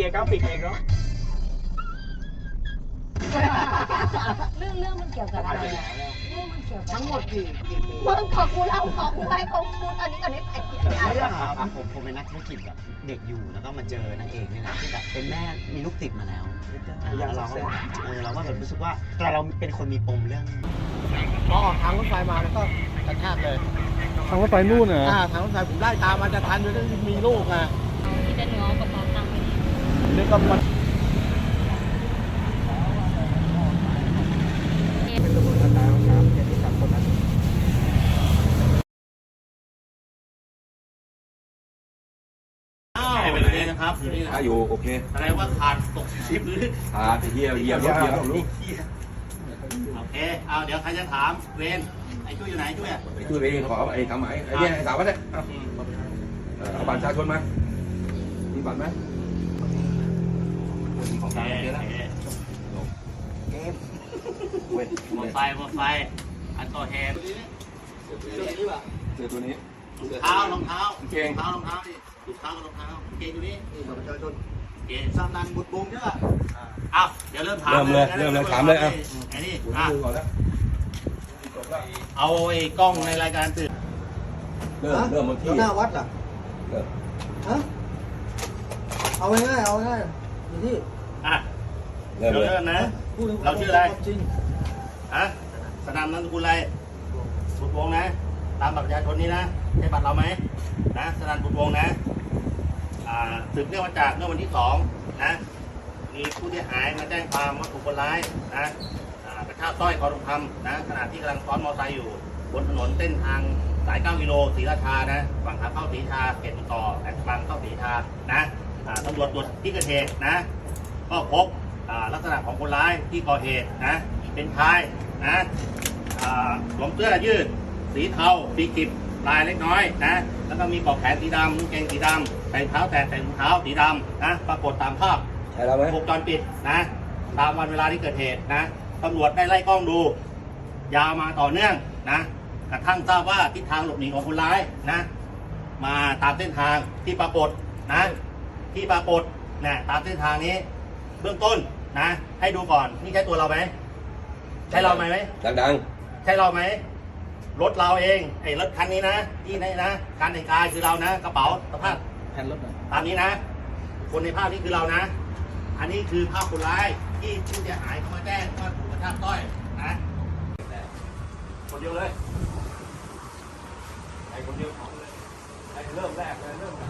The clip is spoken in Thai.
ลียร์กราฟิกเองเนาะเรื่องเรื่องมันเกี่ยวกับอะไรอะเรื่องมันเกี่ยวกับทั้งหมดกี่กี่ปีมึงขอกูเล่าขอกูให้เขาพูดอันนี้อันนี้ไอ้เหี้ยเรื่องครับผมผมเป็นนักธุรกิจแบบเด็กอยู่แล้วก็มาเจอนางเอกนี่แหละที่แบบเป็นแม่มีลูกติดมาแล้วแล้วเราก็เออเราก็แบบรู้สึกว่าแต่เราเป็นคนมีปมเรื่องพอออกทางรถไฟมาแล้วก็กระชากเลยทางรถไฟนู่นน่ะอ่าทางรถไฟผมไล่ตามมาจะทันอยู่แล้วมีลูกอะที่จะ นี่ก็มันเป็นตำรวจทางการครับเจ็ดสิบสามคนนั้นอ้าวเป็นเลยนะครับอยู่นี่นะถ้าอยู่โอเคแสดงว่าขาดตกชิปหรืออ่าไปเยี่ยมเยี่ยมรถเยี่ยมลูกโอเค เอาเดี๋ยวใครจะถามเวนไอ้ช่วยอยู่ไหนช่วยอะไอ้ช่วยเองขอไอ้ทำไอ้ไอ้เนี่ยไอ้สาววัดเนี่ยเอาเออเอาบัตรประชาชนมามีบัตรไหม โอเคโอเคเว้ยหมดไฟหมดไฟ อันต่อแฮนเสื้อตัวนี้เท้ารองเท้าเกงเท้ารองเท้าดิถุงเท้ากับรองเท้าเกงอยู่นี่ประชาชนเกงสร้างดันบุดบงใช่ป่ะเอาเดี๋ยวเริ่มถามเริ่มเลยเริ่มเลยถามเลยอะไอ้นี่อะเอาไอ้กล้องในรายการตื่นเริ่มเริ่มบนที่หน้าวัดอะเริ่มฮะเอาง่ายเอาง่าย ๆอยู่ที่อะเริ่มเดี๋ยวเลยเริ่มนะ พูดถึงเราชื่ออะไรจริงฮะสนามนามสกุลอะไรบุตรวงศ์นะ ตามบัตรประชาชนนี้นะใช่บัตรเราไหมนะสนามบุตรวงศ์นะ อ่าสืบเนื่องมาจากเมื่อวันที่สองนะ มีผู้ที่หายมาแจ้งความว่าถูกคนร้ายนะอ่ากระชากสร้อยคอทองคำนะขณะที่กำลังซ้อนมอเตอร์ไซค์อยู่ บนถนนเส้นทางสาย 9 กิโลศรีราชานะฝั่งขาเข้าศรีราชาเขตตุต่อแหลมฉบังเข้าศรีราชานะอ่า ตำรวจตรวจที่เกิดเหตุนะ ก็พบอ่าลักษณะของคนร้ายที่ก่อเหตุนะ เป็นชายนะอ่าสวมเสื้อยืด สีเทาสีกิบลายเล็กน้อยนะ แล้วก็มีปลอกแขนสีดำกางเกงสีดำใส่รองเท้าแตะใส่รองเท้าสีดำนะปรากฏตามภาพใช่แล้วไหมวงจรปิดนะ ตามวันเวลาที่เกิดเหตุนะตำรวจได้ไล่กล้องดู ยาวมาต่อเนื่องนะกระทั่งทราบว่าทิศทางหลบหนีของคนร้ายนะ มาตามเส้นทางที่ปรากฏนะ ที่ปรากฏนะตามเส้นทางนี้ เบื้องต้นนะ ให้ดูก่อนนี่ใช่ตัวเราไหมใช่เราไหมดังใช่เราไหมรถเราเองไอ้รถคันนี้นะที่นี่นะการแต่งกายคือเรานะ กระเป๋าสภาพแผ่นรถหน่อยตามนี้นะ คนในภาพนี้คือเรานะ อันนี้คือภาพคนร้ายที่ผู้เสียหายเขามาแจ้งว่าถูกกระชากสร้อยนะคนเดียวเลยไอ้คนเดียวของเลยไอ้เริ่มแรกเลยเริ่มจาก